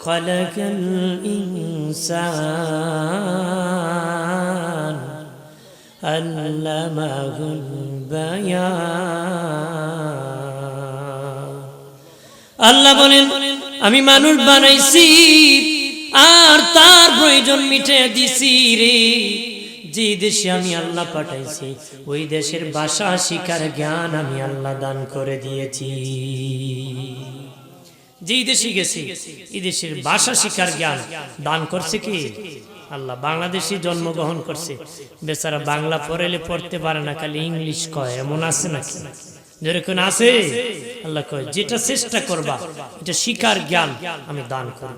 خلق الإنسان علمه البيان আল্লাহ বলেন আমি মানুষ বানাইছি আর তার প্রয়োজন মিটে দিছি রে যে দেশে আমি আল্লাহ পাঠাইছি ওই দেশের ভাষা শিকার জ্ঞান আমি আল্লাহ দান করে দিয়েছি যে দেশে গেছি, এই দেশের ভাষা শিকার জ্ঞান দান করছে কি? আল্লাহ বাংলাদেশি জন্মগ্রহণ করছে। বেচারা বাংলা পড়াইলে পড়তে পারে না, খালি ইংলিশ কয়, এমন আছে নাকি? যেরকম আছে, আল্লাহ কয়, যেটা চেষ্টা করবা, এটা শিকার জ্ঞান আমি দান করে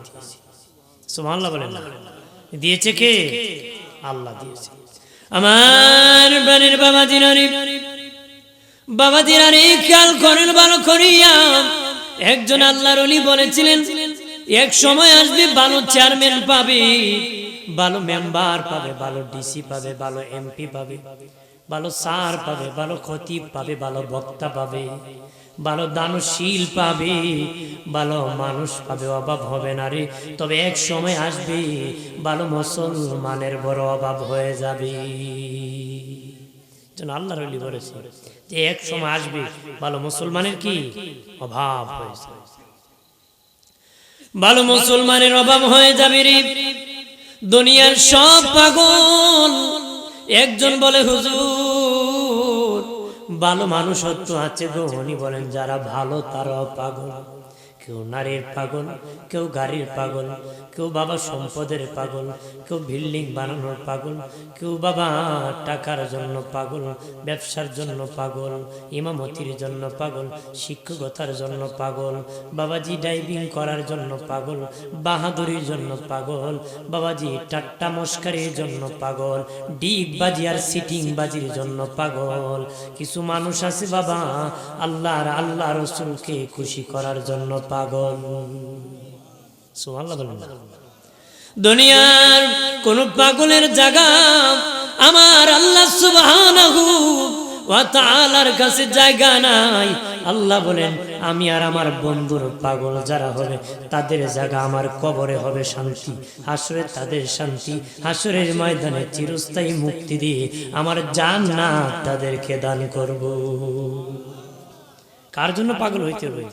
সুবহানাল্লাহ বলেন দিয়েছে কে? আল্লাহ দিয়েছে। আমার বাড়ির বাবা দিনারি বাবা দিনারি খেয়াল করেন ভালো করিয়া একজন আল্লাহর অলি বলেছিলেন, এক সময় আসবে ভালো চেয়ারম্যান পাবে, ভালো মেম্বার পাবে, ভালো ডিসি পাবে, ভালো এমপি পাবে, ভালো সার পাবে, ভালো খতিব পাবে, ভালো বক্তা পাবে, ভালো দানশীল পাবে, ভালো মানুষ পাবে, অভাব হবে না রে। তবে এক সময় আসবে, ভালো মুসলমানের বড় অভাব হয়ে যাবে। যেন আল্লাহ রলি বলেছে। এক সময় আসবে, ভালো মুসলমানের কি? অভাব হয়ে যাবে ভালো মুসলমানের অভাব হয়ে যাবে রে। দুনিয়ার সব পাগল। একজন বলে, হুজুর, ভালো মানুষত্ব আছে গো। উনি বলেন, যারা ভালো তারাও পাগল। কেউ নারীর পাগল, কেউ গাড়ির পাগল কেউ বাবা সম্পদের পাগল, কেউ বিল্ডিং বানানোর পাগল, কেউ বাবা টাকার জন্য পাগল, ব্যবসার জন্য পাগল, ইমামতির জন্য পাগল, শিক্ষকতার জন্য পাগল, বাবাজি ডাইভিং করার জন্য পাগল, বাহাদুরির জন্য পাগল, বাবাজি টাট্টা মস্কারের জন্য পাগল, ডিগ বাজি আর সিটিং বাজির জন্য পাগল। কিছু মানুষ আছে বাবা, আল্লাহর আল্লাহ রসুলকে খুশি করার জন্য পাগল। দুনিয়ার কোন পাগলের জায়গা আমার আল্লাহ সুবহানাহু ওয়া তাআলার কাছে জায়গা নাই। আল্লাহ বলেন, আমি আর আমার বন্ধুর পাগল যারা হবে, তাদের জায়গা আমার কবরে হবে শান্তি। হাসরে তাদের শান্তি, হাসরের ময়দানে চিরস্থায়ী মুক্তি দিয়ে আমার জান্নাত তাদেরকে দান করব। কার জন্য পাগল হইতে হবে?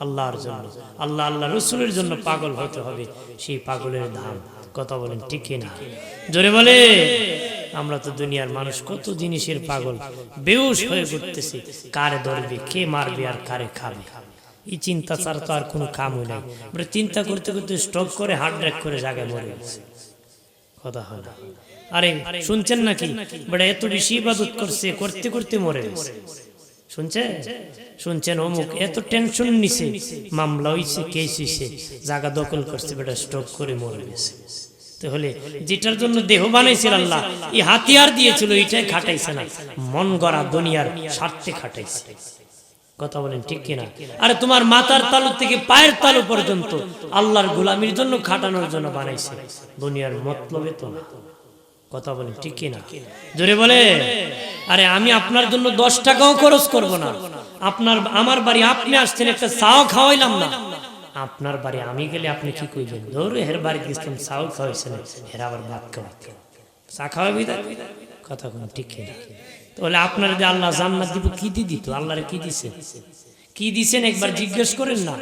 আল্লাহর জন্য। আল্লাহ আল্লাহ রসুলের জন্য পাগল হতে হবে। সেই পাগলের ধাম। কথা বলেন, ঠিক না জোরে বলে, আমরা তো দুনিয়ার মানুষ, কত জিনিসের পাগল। বেউস হয়ে ঘুরতেছি। কারে ধরবে, কে মারবে আর কারে খাবে? এই চিন্তা ছাড়া তো আর কোনো কামই নাই। আমরা চিন্তা করতে করতে স্টক করে হার্ট ব্রেক করে জায়গায় মরে গেছে। কথা হয় না। আরে, শুনছেন নাকি? বড় এত বেশি ইবাদত করছে, করতে করতে মরে গেছে। শুনছেন? শুনছেন অমুক? এত টেনশন নিছে। মামলা হইছে কেস হইছে। জায়গা দখল করছে, বেটা স্টক করে মরে গেছে। তাহলে যেটার জন্য দেহ বানাইছিল আল্লাহ, এই হাতিয়ার দিয়েছিল এটাই খাটাইছে না। মন গড়া দুনিয়ার স্বার্থে খাটাইছে। কথা বলেন ঠিক কিনা? আরে তোমার মাথার তালু থেকে পায়ের তালু পর্যন্ত আল্লাহর গোলামির জন্য খাটানোর জন্য বানাইছে। দুনিয়ার মতলবে তো না। কথা বলেন, ঠিক কিনা? জোরে বলে, আরে আমি আপনার জন্য দশ টাকাও খরচ করব না। আপনার, আমার বাড়ি আপনি আসছেন, একটা চাও খাওয়াইলাম না। আপনার বাড়ি আমি গেলে আপনি কি কইবেন? ধরে হের বাড়ি গেছিলাম, চাও খাওয়াইছেন, হের আবার ভাত খাওয়াইতে চা খাওয়াবি কথা কোন ঠিক কিনা? তাহলে আপনার যে আল্লাহ জান্নাত দিব, কি দি দিত? আল্লাহরে কি দিছে? কি দিছেন একবার জিজ্ঞেস করেন না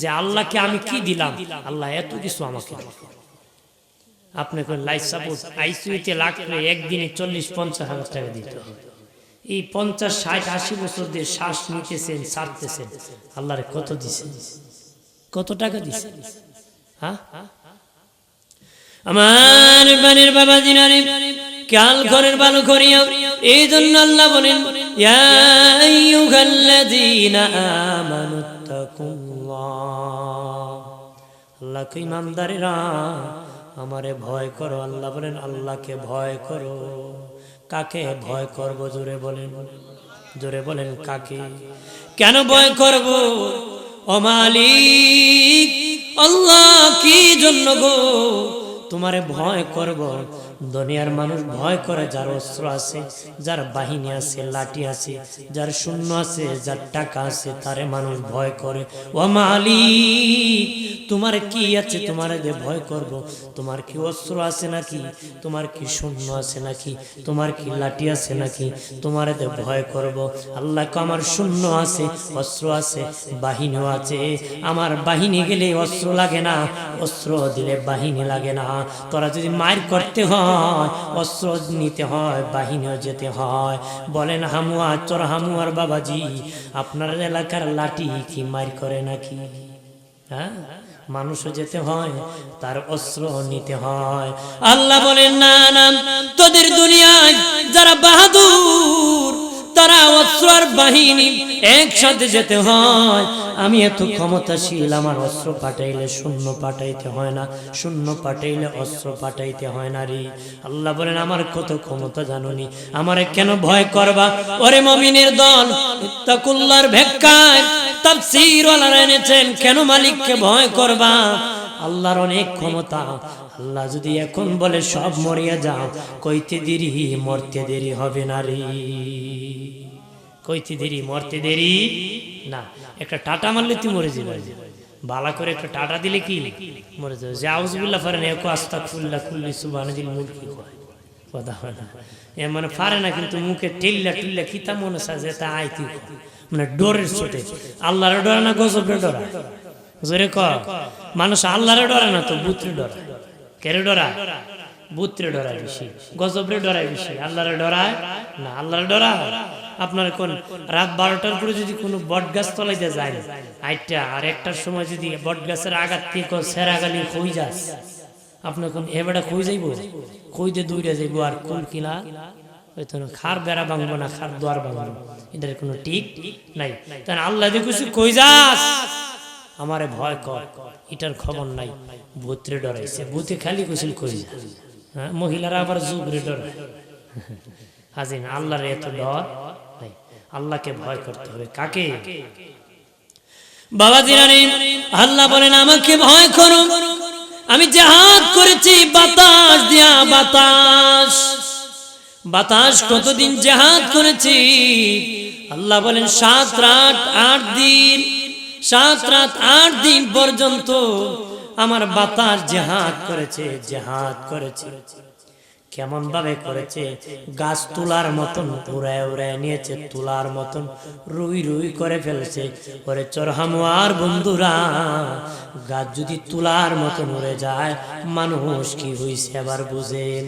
যে আল্লাহকে আমি কি দিলাম? আল্লাহ এত কিছু আমাকে। আপনি লাইফ সাপোর্ট আইসিউতে লাগলে একদিনে চল্লিশ, পঞ্চাশ হাজার টাকা দিতে হবে। এই পঞ্চাশ, ষাট, আশি বছর দিয়ে শ্বাস নিতেছেন, ছাড়তেছেন, আল্লাহর কত দিছে কত টাকা দিছেন? হ্যাঁ? আমার বানের বাবা দিনারে কাল ঘরের ভালো করিয়া এই জন্য আল্লাহ বলেন আল্লাহকে ইমানদারেরা আমারে ভয় করো, আল্লাহ বলেন, আল্লাহকে ভয় করো। কাকে ভয় করব? জোরে বলেন জোরে বলেন, কাকে? কেন ভয় করব? ও মালিক, আল্লাহ কি জন্য গো তোমারে ভয় করব? দুনিয়ার মানুষ ভয় করে যার অস্ত্র আছে, যার বাহিনী আছে, লাঠি আছে, যার শূন্য আছে, যার টাকা আছে, তারে মানুষ ভয় করে। ও মালিক, তোমার কি আছে? তোমার যে ভয় করব। তোমার কি অস্ত্র আছে নাকি? তোমার কি শূন্য আছে নাকি? তোমার কি লাঠি আছে নাকি? তোমার যে ভয় করব। আল্লাহ আমার শূন্য আছে, অস্ত্র আছে, বাহিনীও আছে। আমার বাহিনী গেলে অস্ত্র লাগে না, অস্ত্র দিলে বাহিনী লাগে না। তোরা যদি মার করতে হয় অস্ত্র নিতে হয়, বাহিনীও যেতে হয়। বলেন, হামুয়া চোর হামুয়ার বাবাজি, আপনার এলাকার লাঠি কি মার করে নাকি? হ্যাঁ? মানুষও যেতে হয়, তার অস্ত্র নিতে হয়। আল্লাহ বলেন, না না, তোদের দুনিয়ায় যারা বাহাদুর তারা অস্ত্র আর বাহিনী একসাথে যেতে হয়। আমি এত ক্ষমতাশীল, আমার অস্ত্র পাঠাইলে শূন্য পাঠাইতে হয় না, শূন্য পাঠাইলে অস্ত্র পাঠাইতে হয় না রে। আল্লাহ বলেন, আমার কত ক্ষমতা জানুনি, আমারে কেন ভয় করবা? ওরে মমিনের দল, ইত্তাকুল্লার ভেক্কায় তাফসীর ওয়ালারা এনেছেন, কেন মালিককে ভয় করবা? আল্লাহর অনেক ক্ষমতা। আল্লাহ যদি এখন বলে সব মরিয়া যাও, কইতে দেরি, মরতে দেরি হবে না রে। কইতে দেরি, মরতে দেরি না। একটা টাটা মারলে তুই মরে যাবে। বালা করে একটা টাটা দিলে কি? মরে যাবে। যে আউজবিল্লা পারে না, একো আস্তা খুল্লা খুল্লি সুবাহ দিল মুরগি কয়। কথা হয় না। এ মানে পারে না, কিন্তু মুখে টিল্লা টিল্লা কিতা মনে সাজে তা আইতি মানে ডোরের ছোটে। আল্লাহর ডরে না গজবের ডরা? জোরে ক, মানুষ আল্লাহরে ডরে না তো? বুত্রে ডরা। কেরে ডরা বুত্রে ডরায় বেশি। গজবরে ডরায় বেশি। আল্লাহরে ডরায় না, আল্লাহরে ডরায়? আপনার কোন রাত বারোটার পরে যদি কোনো বট গাছ তলাইতে যায় আইটা আর একটার সময় যদি বট গাছের আঘাত থেকে সেরা গালি কই যাস। আপনার কোন এবারে কই যাইব? দিয়ে দৌড়ে যাইব আর কোন কিলা? খার বেড়া ভাঙবো না, খার দোয়ার ভাঙবো। এটার কোনো ঠিক নাই। তাই আল্লাহ দেখুছি কই যাস? আমারে ভয় কর, এটার খবর নাই। ভূতরে ডরাইছে ভূতে খালি কই যা হ্যাঁ মহিলারা আবার যুগরে ডরায়। হাজিন আল্লাহর এত ডর নাই। আল্লাহকে ভয় করতে হবে। কাকে? বাবা জিরানি আল্লাহ বলেন, আমাকে ভয় করো। আমি জাহাজ করেছি, বাতাস দিয়া বাতাস। বাতাস কতদিন জাহাজ করেছি? আল্লাহ বলেন, সাত রাত, আট দিন। সাত রাত আট দিন পর্যন্ত আমার বাতাস জেহাদ করেছে জেহাদ করেছে। কেমন ভাবে করেছে? গাছ তুলার মতন, উড়ায় উড়ায় নিয়েছে, তুলার মতন, রুই রুই করে ফেলেছে। পরে চরহামুয়ার বন্ধুরা, গাছ যদি তুলার মতন উড়ে যায়, মানুষ কি হইছে আবার বুঝেন?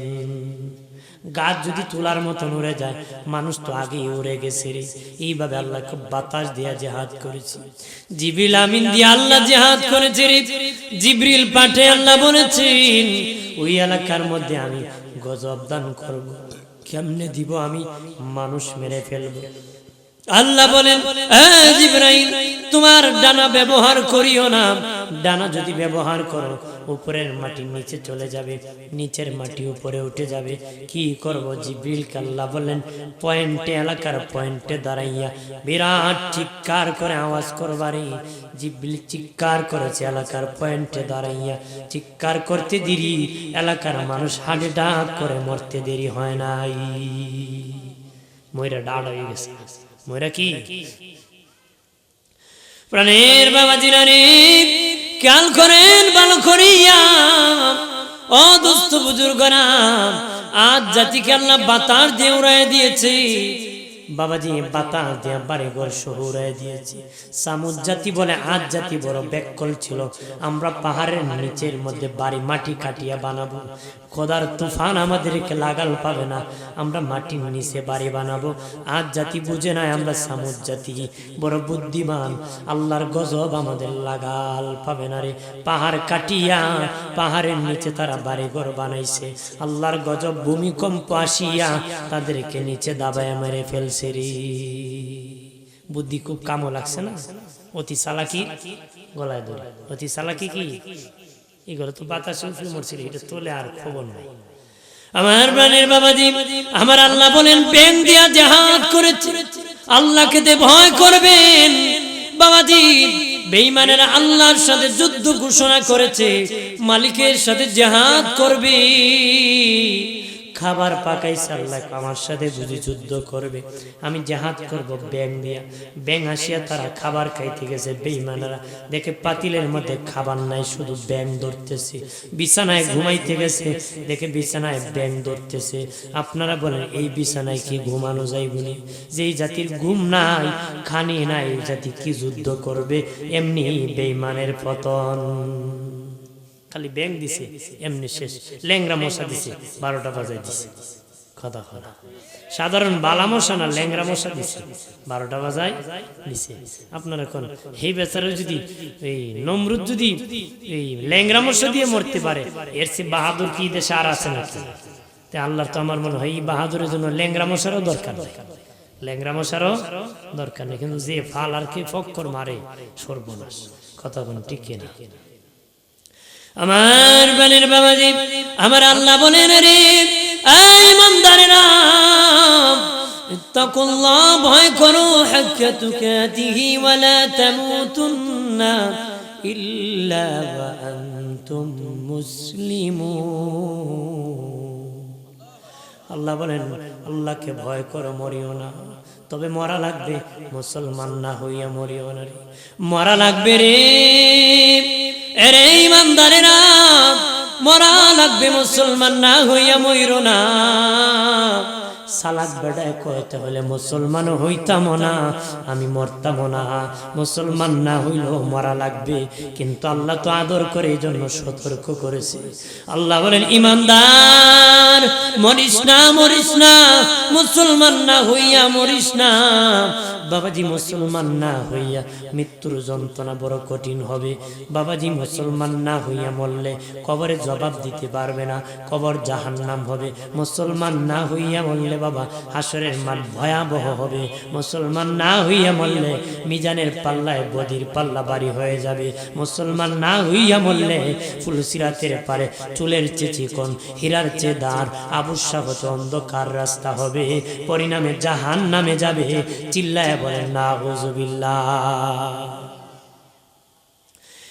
গাছ যদি তোলার মতন উড়ে যায়, মানুষ তো আগেই উড়ে গেছে রে। এইভাবে আল্লাহ খুব বাতাস দিয়া জেহাদ করেছে। জিবিল আমিন দিয়ে আল্লাহ জেহাদ করেছে রে। জিবরিল পাঠে আল্লাহ বলেছেন, ওই এলাকার মধ্যে আমি গজব দান করব। কেমনে দিব আমি? মানুষ মেরে ফেলব। আল্লাহ বলেন "এই তোমার ডানা ব্যবহার করিও না। ডানা যদি ব্যবহার করো, উপরের মাটি নিচে চলে যাবে, নিচের মাটি উপরে উঠে যাবে। কি করব? জিবরিল আল্লাহ বলেন পয়েন্টে, এলাকার পয়েন্টে দাঁড়াইয়া বিরাট চিৎকার করে আওয়াজ করবারে জিবরিল চিৎকার করেছে, এলাকার পয়েন্টে দাঁড়াইয়া চিৎকার করতে দেরি। এলাকার মানুষ হাড়ে ডাক করে, মরতে দেরি হয় নাই। ময়রা ডাড় হয়ে গেছে। ময়রা প্রাণের বাবা জিরানি খেয়াল করেন, ভালো করিয়া। ও দোস্ত বুজুর্গরা আজ জাতিকে আল্লাহ বাতাস দিয়ে উড়াই দিয়েছে। বাবাজি, বাতাস দিয়ে বাড়ি ঘর শহুরায় দিয়েছে। সামুদ জাতি বলে, আজ জাতি বড় ব্যাকল ছিল। আমরা পাহাড়ের নিচের মধ্যে বাড়ি মাটি কাটিয়া বানাবো। খোদার তুফান আমাদেরকে লাগাল পাবে না। আমরা মাটির নিচে বাড়ি বানাবো। আজ জাতি বুঝে নাই, আমরা সামুদ জাতি। বড় বুদ্ধিমান, আল্লাহর গজব আমাদের লাগাল পাবে না রে। পাহাড় কাটিয়া, পাহাড়ের নিচে তারা বাড়ি ঘর বানাইছে। আল্লাহর গজব ভূমিকম্প আসিয়া তাদেরকে নিচে দাবায় মেরে ফেলছে রে। বুদ্ধি খুব কামও লাগছে না? অতি চালাকি? গলায় ধরে। অতি চালাকি কি? এগুলো তো উঠলে মরছিল, এটা তোলে আর খবর নাই। আমার প্রাণের বাবাজি, আমার আল্লাহ বলেন পেন দিয়া জাহাজ করেছে। আল্লাহকে দে ভয় করবেন। বাবাজি, বেঈমানেরা আল্লাহর সাথে যুদ্ধ ঘোষণা করেছে, মালিকের সাথে জেহাদ করবে। খাবার পাকাইছে, আল্লাহ আমার সাথে বুঝি যুদ্ধ করবে। আমি জাহাজ করব ব্যাং দিয়া। ব্যাং আসিয়া তারা খাবার খাইতে গেছে বেইমানারা দেখে পাতিলের মধ্যে খাবার নাই, শুধু ব্যাং ধরতেছে। বিছানায় ঘুমাইতে গেছে, দেখে বিছানায় ব্যাং ধরতেছে। আপনারা বলেন, এই বিছানায় কি ঘুমানো যায় গুনি যেই জাতির ঘুম নাই, খানি নাই জাতি কি যুদ্ধ করবে? এমনি বেইমানের পতন। খালি ব্যাং দিছে, এমনি শেষ। ল্যাংরা মশা দিছে, বারোটা বাজায় দিছে। কথা কথা সাধারণ বালা মশা না ল্যাংরা মশা দিছে, বারোটা বাজায় দিছে। আপনারা কোন এই বেচারা যদি এই নমরুদ যদি এই ল্যাংরা মশা দিয়ে মরতে পারে, এর সে বাহাদুর কি দেশে আর আছে না তা আল্লাহর তো আমার মনে হয় এই বাহাদুরের জন্য ল্যাংরা মশারও দরকার ল্যাংরা মশারও দরকার নেই, কিন্তু যে ফাল আর কি ফক্কর মারে, সর্বনাশ। কথা কোন টিকে না আমার বানের বাবাজি, আমার আল্লাহ বলেন রে, এই মন্দারেরা ইত্তাকুল্লাহ ভয় করো তুকাতিহি ওয়ালা তামুতুন্না ইল্লা ওয়া আনতুম মুসলিমুন। আল্লাহ বলেন, আল্লাহকে ভয় করো, মরিও না। তবে মরা লাগবে, মুসলমান না হইয়া মরিও না রে। মরা লাগবে রে, এরে ইমানদারেরা, মরা লাগবে মুসলমান না হইয়া মইরো না। সালাক বেড়ায় কয়েতে হলে মুসলমান হইতাম না, আমি মরতাম না। মুসলমান না হইলেও মরা লাগবে, কিন্তু আল্লাহ তো আদর করে এই জন্য সতর্ক করেছে। আল্লাহ বলেন, ইমানদার, মরিস না মরিস না, মুসলমান না হইয়া মরিস না। বাবাজি মুসলমান না হইয়া মৃত্যুর যন্ত্রণা বড় কঠিন হবে। বাবাজি মুসলমান না হইয়া মরলে কবরে জবাব দিতে পারবে না, কবর জাহান নাম হবে। মুসলমান না হইয়া মরলে বাবা হাসরের মাঠ ভয়াবহ হবে। মুসলমান না হইয়া মরলে মিজানের পাল্লায় বদির পাল্লা বাড়ি হয়ে যাবে। মুসলমান না হইয়া মরলে ফুলসিরাতের পারে চুলের চেয়ে চিকন, হীরার চেয়ে দাঁড় আবুসাগত অন্ধকার রাস্তা হবে। পরিণামে জাহান নামে যাবে, চিল্লায় বলেন না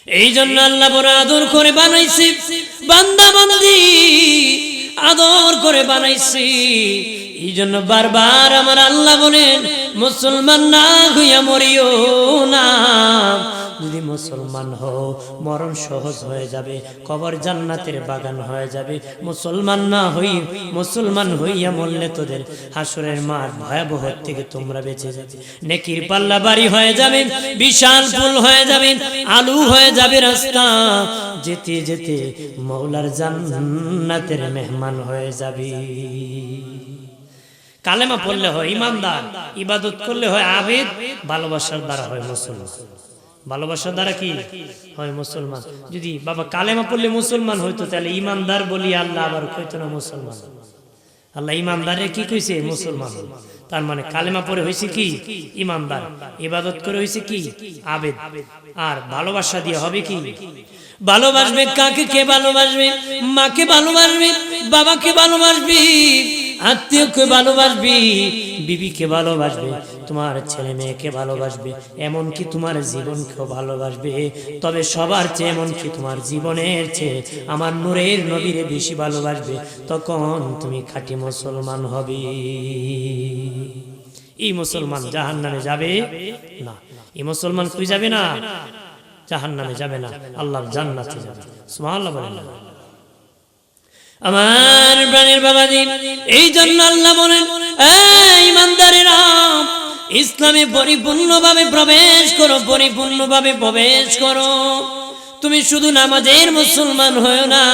এই জন্য আল্লাহ বড় আদর করে বানাইছি বান্দা বান্দি আদর করে বানাইছি। এই জন্য বারবার আমার আল্লাহ বলেন, মুসলমান না হইয়া মরিও না। যদি মুসলমান হও, মরণ সহজ হয়ে যাবে, কবর জান্নাতের বাগান হয়ে যাবে। মুসলমান না হই, মুসলমান হইয়া মরলে তোদের হাসরের মার ভয়াবহ থেকে তোমরা বেঁচে যাবে। নেকির পাল্লা বাড়ি হয়ে যাবে, বিশাল ফুল হয়ে যাবে, আলু হয়ে যাবে রাস্তা। যেতে যেতে মৌলার জান্নাতের মেহমান হয়ে যাবে। কালেমা পড়লে হয় ইমানদার, ইবাদত করলে হয় আবেদ, ভালোবাসার দ্বারা হয় মুসলমান। ভালোবাসার দ্বারা কি? হয় মুসলমান। যদি বাবা কালেমা পড়লে মুসলমান হইতো, তাহলে ইমানদার বলি আল্লাহ আবার কইতো না মুসলমান। আল্লাহ ইমানদারে কি কইছে? মুসলমান। তার মানে কালেমা পড়ে হয়েছে কি? ইমানদার। ইবাদত করে হয়েছে কি? আবেদ। আর ভালোবাসা দিয়ে হবে কি? ভালোবাসবে কাকে কে ভালোবাসবে? মাকে ভালোবাসবে? বাবাকে ভালোবাসবি? আত্মীয়কে ভালোবাসবি? বিবিকে ভালোবাসবে? তোমার ছেলে মেয়েকে ভালোবাসবে, এমনকি তোমার জীবনকেও ভালোবাসবে। তবে সবার চেয়ে এমনকি তোমার জীবনের চেয়ে আমার নূরের নবীরে বেশি ভালোবাসবে, তখন তুমি খাঁটি মুসলমান হবে। এই মুসলমান জাহান নামে যাবে না। এই মুসলমান কই যাবে না? জাহান নামে যাবে না, আল্লাহর জান্নাতে যাবে। সুবহানাল্লাহ বলেন। আমার প্রাণের বাবাজি এই জন্য আল্লাহ বলেন এই ইমানদারেরা ইসলামে পরিপূর্ণভাবে প্রবেশ করো পরিপূর্ণভাবে প্রবেশ করো। তুমি শুধু নামাজের মুসলমান হয়েও না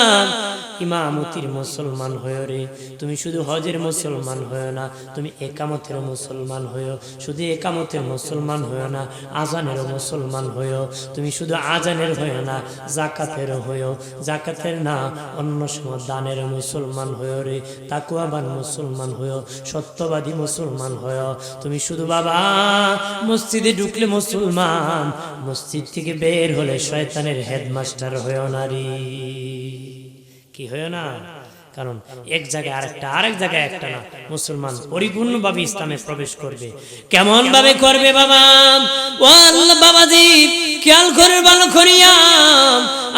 ইমামতির মুসলমান হয়েও রে। তুমি শুধু হজের মুসলমান হয়েও না, তুমি একামতের মুসলমান হয়েও। শুধু একামতের মুসলমান হয়েও না, আজানেরও মুসলমান হয়েও। তুমি শুধু আজানের হয়েও না, জাকাতেরও হয়েও। জাকাতের না, অন্য সময় দানের মুসলমান হয়েও রে। তাকুয়াবান মুসলমান হয়েও, সত্যবাদী মুসলমান হয়েও। তুমি শুধু বাবা, মসজিদে ঢুকলে মুসলমান, মসজিদ থেকে বের হলে শয়তানের হেডমাস্টার হয়েও নারী কি হয় না? কারণ এক জায়গায় আরেকটা আরেক জায়গায় একটা না। মুসলমান পরিপূর্ণভাবে ইসলামে প্রবেশ করবে। কেমন ভাবে করবে বাবা? ও আল্লাহ বাবাজি খেয়াল করে ভালো করিয়া।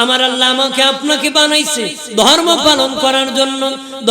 আমার আল্লাহ আমাকে আপনাকে বানাইছে। ধর্ম পালন করার জন্য,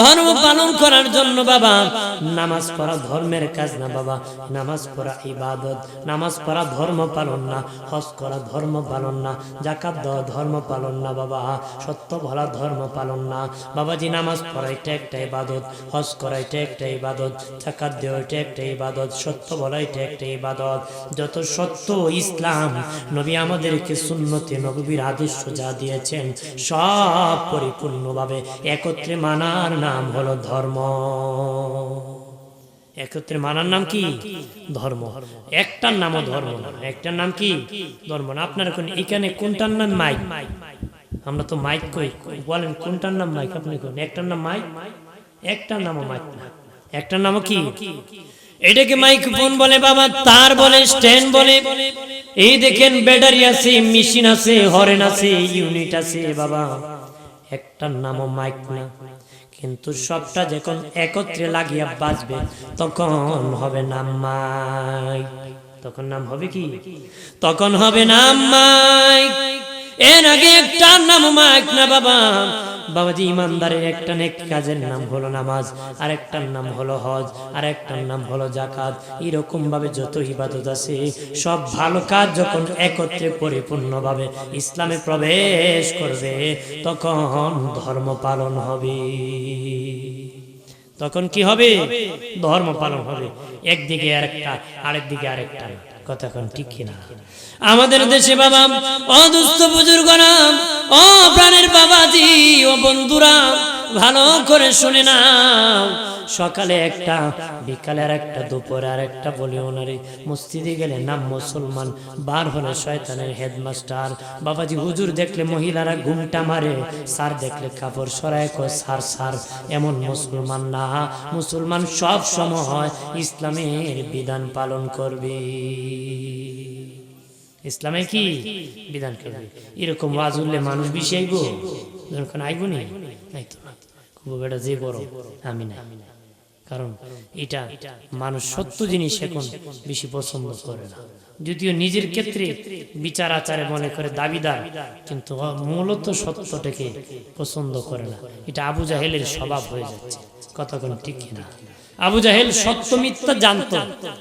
ধর্ম পালন করার জন্য বাবা, নামাজ পড়া ধর্মের কাজ না বাবা। নামাজ পড়া ইবাদত, নামাজ পড়া ধর্ম পালন না, হজ করা ধর্ম পালন না জাকাত দেওয়া ধর্ম পালন না বাবা। সত্য বলা ধর্ম পালন না। বাবাজি, নামাজ পড়া এটা একটা ইবাদত, হজ করা এটা একটা ইবাদত জাকাত দেওয়া এটা একটা ইবাদত, সত্য বলা এটা একটা ইবাদত। যত সত্য ইসলাম, নবী আমাদেরকে সুন্নতে, নবীর আদর্শ যা দিয়েছেন। সব পরিপূর্ণভাবে। একত্রে মানার নাম হলো ধর্ম। একত্রে মানার নাম কি? ধর্ম। একটার নামও ধর্ম একটার নাম কি? ধর্ম না। আপনার এখানে কোনটার নাম মাইক? আমরা তো মাইক কই? বলেন, কোনটার নাম মাইক আপনি কোন? একটার নাম মাইক? একটার নামও মাইক না। একটার নামও কি? এটাকে মাইক্রোফোন বলে বাবা, তার বলে, স্ট্যান্ড বলে। এই দেখেন ব্যাটারি আছে, মেশিন আছে, হরেন আছে, ইউনিট আছে, বাবা। একটার নামও মাইক না। কিন্তু সবটা যখন একত্রে লাগিয়া বাজবে, তখন হবে নাম মাইক। তখন নাম হবে কি? তখন হবে নাম মাইক। এর আগে একটা নাম মাইক না, বাবা। বাবাজি ইমানদারের একটা নেক কাজের নাম হলো নামাজ আর একটার নাম হলো হজ আর একটার নাম হলো জাকাত এরকম ভাবে যত ইবাদত আছে, সব ভালো কাজ যখন একত্রে পরিপূর্ণভাবে ইসলামে প্রবেশ করবে, তখন ধর্ম পালন হবে। তখন কি হবে? ধর্ম পালন হবে। একদিকে আরেকটা, আরেকদিকে আরেকটা কথা ঠিক কিনা? আমাদের দেশে বাবা, অদুস্থ বুজুর্গরা ও প্রাণের বাবাজি ও বন্ধুরা, ভালো করে শুনে না সকালে একটা, বিকালে আর একটা দুপুরে আর একটা বলি ওনারে মসজিদে গেলে নাম মুসলমান, বার হলে শয়তানের হেডমাস্টার। বাবাজি হুজুর দেখলে মহিলারা ঘুমটা মারে সার দেখলে কাপড় সরায়, কয় সার সার এমন মুসলমান না। মুসলমান সব সময় ইসলামের বিধান পালন করবে। ইসলামে কি বিধান করবে? এরকম ওয়াজ উঠলে মানুষ বেশি আইব? যখন আইব নি? নাই তো। খুব বেটা, যে বড় আমি না কারণ এটা মানুষ সত্য জিনিস এখন বেশি পছন্দ করে না। যদিও নিজের ক্ষেত্রে বিচার আচারে মনে করে দাবিদার, কিন্তু মূলত সত্যটাকে পছন্দ করে না। এটা আবু জাহেলের স্বভাব হয়ে যাচ্ছে। কতক্ষণ ঠিক না আবু জাহেল সত্য মিথ্যা জানতো,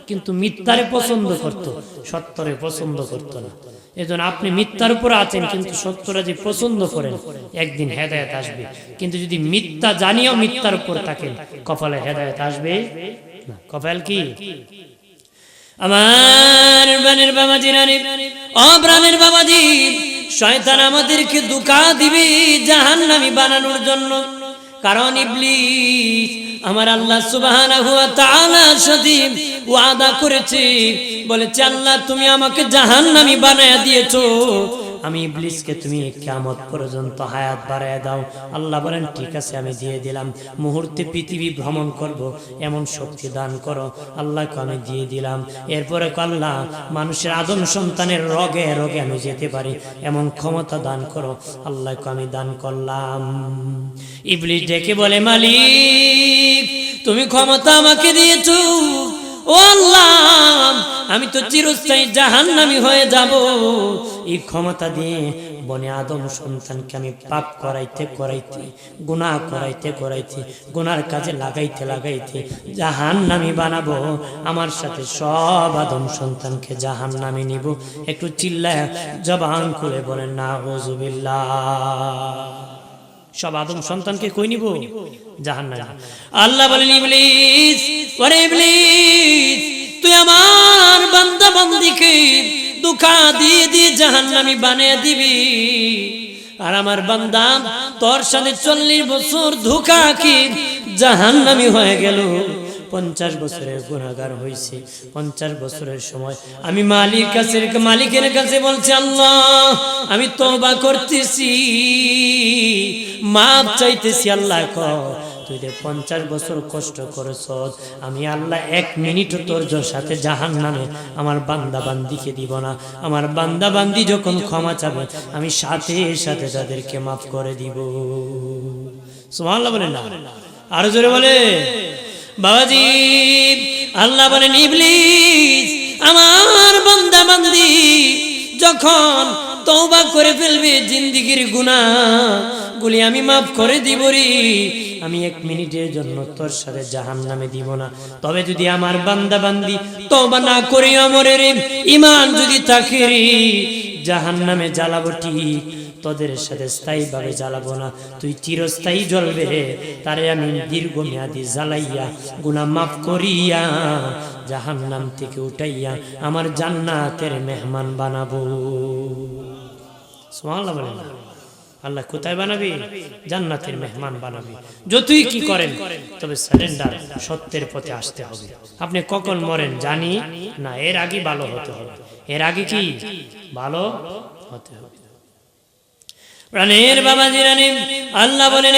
কিন্তু মিথ্যারে পছন্দ করত, সত্যরে পছন্দ করত না। এজন্য আপনি মিথ্যার উপর আছেন, কিন্তু সত্যরা যে পছন্দ করেন, একদিন হেদায়ত আসবে। কিন্তু যদি মিথ্যা জানিও মিথ্যার উপর থাকেন, কপালে হেদায়ত আসবে কপাল কি? আমার প্রাণের বাবাজি রানী ও প্রাণের বাবাজি, শয়তান আমাদেরকে দুকা দিবে জাহান্নামি বানানোর জন্য। কারণ ইবলিস আমার আল্লাহ সাথে ওয়াদা করেছি বলেছে আল্লাহ তুমি আমাকে জাহান্নামি বানায়া দিয়েছ। আমি ইবলিসকে তুমি কিয়ামত পর্যন্ত হায়াত বাড়ায় দাও। আল্লাহ বলেন, ঠিক আছে, আমি দিয়ে দিলাম। মুহূর্তে পৃথিবী ভ্রমণ করব, এমন শক্তি দান করো। আল্লাহকে আমি দিয়ে দিলাম। এরপরে আল্লাহ, মানুষের আদম সন্তানের রোগে রোগে আমি যেতে পারি। এমন ক্ষমতা দান করো। আল্লাহকে আমি দান করলাম। ইবলিস ডেকে বলে, মালিক, তুমি ক্ষমতা আমাকে দিয়েছ। ও আল্লাহ, আমি তো চিরস্থায়ী জাহান্নামি হয়ে যাব। এই ক্ষমতা দিয়ে বনে আদম সন্তানকে আমি পাপ করাইতে করাইতে গুনাহ করাইতে করাইতে গুনার কাজে লাগাইতে লাগাইতে জাহান নামি বানাবো, আমার সাথে সব আদম সন্তানকে জাহান নামি নিব। একটু চিল্লায় জবান করে বলেন না হজুবিল্লা সব আদম সন্তানকে কই নিব? জাহান নামি আল্লাহ বলেন, ইবলিস, ওরে ইবলিস, তুই আমার বান্দা বান্দিকে দুঃখা দিয়ে দিয়ে জাহান্নামি বানিয়ে দিবি। আর আমার বান্দা, তোর সাথে চল্লিশ বছর ধোকা কি? জাহান্নামি হয়ে গেল। পঞ্চাশ বছরের গুণাগার হয়েছে পঞ্চাশ বছরের সময় আমি মালিক কাছে মালিকের কাছে বলছি, আল্লাহ, আমি তবা করতেছি। মাপ চাইতেছি, আল্লাহ ক তুই যে পঞ্চাশ বছর কষ্ট করেছ। আমি আল্লাহ এক মিনিট তোর সাথে জাহান নামে আমার বান্দা বান্দিকে দিব না। আমার বান্দা বান্দি যখন ক্ষমা চাবে, আমি সাথে সাথে তাদেরকে মাফ করে দিব। বলে না? আরও জোরে বলে। বাবাজি, আল্লাহ বলেন, ইবলিস, আমার বান্দা বান্দি যখন তওবা করে ফেলবে, জিন্দিগির গুণা গুলি আমি মাফ করে দিব রে আমি এক মিনিটের জন্য তোর সাথে জাহান নামে দিব না। তবে যদি আমার বান্দা বান্দি তওবা না করে আমরে রে ইমান যদি থাকে জাহান নামে জ্বালাবো ঠিক, তোদের সাথে স্থায়ী ভাবে জ্বালাবো না। তুই চিরস্থায়ী জ্বলবে তারে আমি দীর্ঘমেয়াদী জ্বালাইয়া গুনা মাফ করিয়া জাহান নাম থেকে উঠাইয়া আমার জান্নাতের মেহমান বানাবো। সুবহানাল্লাহ বলেন। না। আল্লাহ কোথায় বানাবি? জান্নাতের মেহমান বানাবি। যতই কি করেন, তবে সারেন্ডার সত্যের পথে আসতে হবে। আপনি কখন মরেন জানি না, এর আগে ভালো হতে হবে। এর আগে কি? ভালো হতে হবে। প্রাণের বাবা জিরানি আল্লাহ বলেন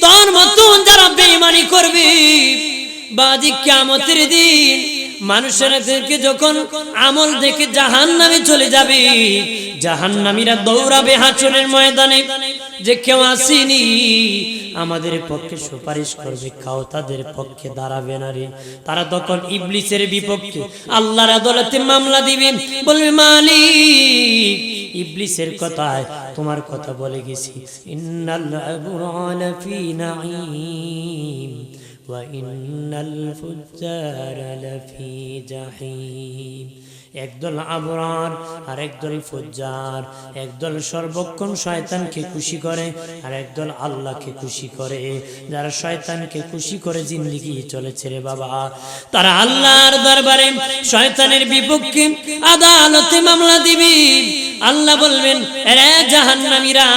তোর মতন যারা বেঈমানি করবে, বাজি কিয়ামতের দিন মানুষেরকে যখন আমল দেখে জাহান নামে চলে যাবে জাহান নামীরা দৌড়াবে হাসনের ময়দানে। যে কেউ আসেনি, আমাদের পক্ষে সুপারিশ করবে, কাউ তাদের পক্ষে দাঁড়াবে না রে। তারা তখন ইবলিসের বিপক্ষে আল্লাহর আদালতে মামলা দিবে বলবে, মালিক, ইবলিসের কথায় তোমার কথা বলে গেছি। ইন্নাল আবরার ফি নাঈম। একদল আবরার আর একদল ফুজ্জার, একদল সর্বক্ষণ শয়তানকে খুশি করে আর একদল আল্লাহকে খুশি করে। যারা শয়তানকে খুশি করে জিন্দিগি চলেছে রে বাবা। তারা আল্লাহর দরবারে শয়তানের বিপক্ষে আদালতে মামলা দিবি। আল্লাহ বলবেন রে জাহান্নামীরা,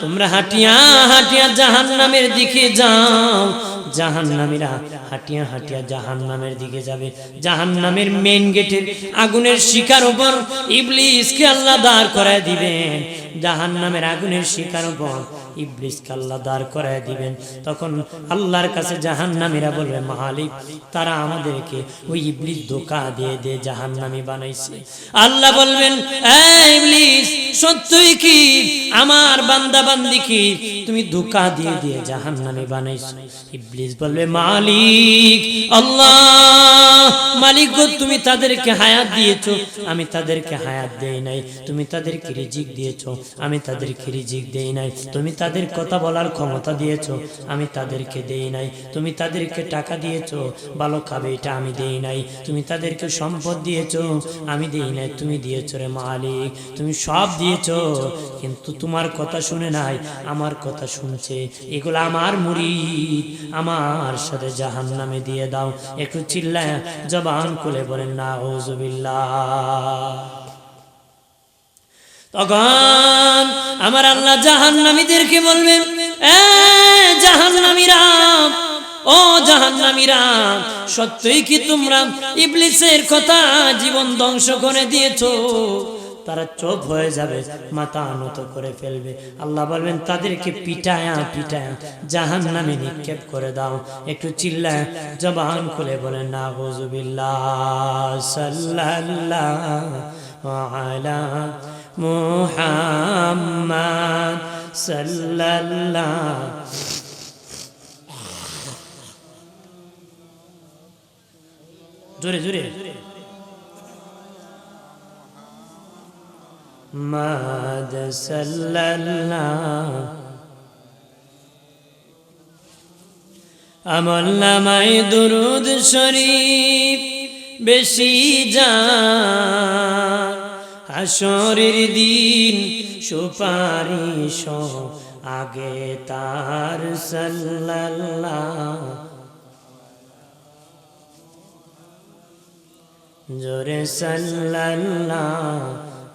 তোমরা হাটিয়া হাটিয়া জাহান্নামের দিকে যাও। জাহান্নামীরা হাটিয়া হাটিয়া জাহান্নামের দিকে যাবে। জাহান্নামের মেন গেটের আগুনের শিকার উপর ইবলিসকে আল্লাহ দাঁড় করায় দিবেন। জাহান্নামের আগুনের শিকার উপর ইবলিসকে আল্লাহ দাঁড় করায় দিবেন। তখন আল্লাহর কাছে জাহান্নামীরা বলবে, মালিক, তারা আমাদেরকে ওই ইবলিস ধোকা দিয়ে দিয়ে জাহান্নামী বানাইছে। আল্লাহ বলবেন ইবলিস, সত্যই কি আমার বান্দা বান্দি কি তুমি ধোকা দিয়ে দিয়ে জাহান্নামী বানাইছো। ইবলিস বলবে, মালিক, আল্লাহ, মালিক গো, তুমি তাদেরকে হায়াত দিয়েছ। আমি তাদেরকে হায়াত দেই নাই। তুমি তাদেরকে রিজিক দিয়েছ। আমি তাদেরকে রিজিক দেই নাই। তুমি তাদের কথা বলার ক্ষমতা দিয়েছ। আমি তাদেরকে দেই নাই। তুমি তাদেরকে টাকা দিয়েছ। ভালো খাবে, এটা আমি দেই নাই। তুমি তাদেরকে সম্পদ দিয়েছ। আমি দেই নাই। তুমি দিয়েছ রে মালিক। তুমি সব দিয়েছ। কিন্তু তোমার কথা শুনে নাই, আমার কথা শুনছে। এগুলো আমার মুড়ি আমার সাথে জাহান নামে দিয়ে দাও। একটু চিল্লায় জবান খুলে বলেন না ওজুবিল্লাহ তখন আমার আল্লাহ জাহান্নামীদেরকে বলবেন এ জাহান্নামীরা, ও জাহান্নামীরা, সত্যই কি তোমরা ইবলিসের কথা জীবন ধ্বংস করে দিয়েছ? তারা চোপ হয়ে যাবে, মাথা আনত করে ফেলবে। আল্লাহ বলবেন, তাদেরকে পিটায়া পিটায়া জাহান নামে নিক্ষেপ করে দাও। একটু চিল্লায়, জবান খুলে বলেন না জোরে জোরে। মাদ সাল্লাল্লাহ আমল নামায় দুরুদ শরীফ বেশি যা হাসরের দিন সুপারিশ আগে তার সাল্লাল্লাহ জোরে সাল্লাল্লাহু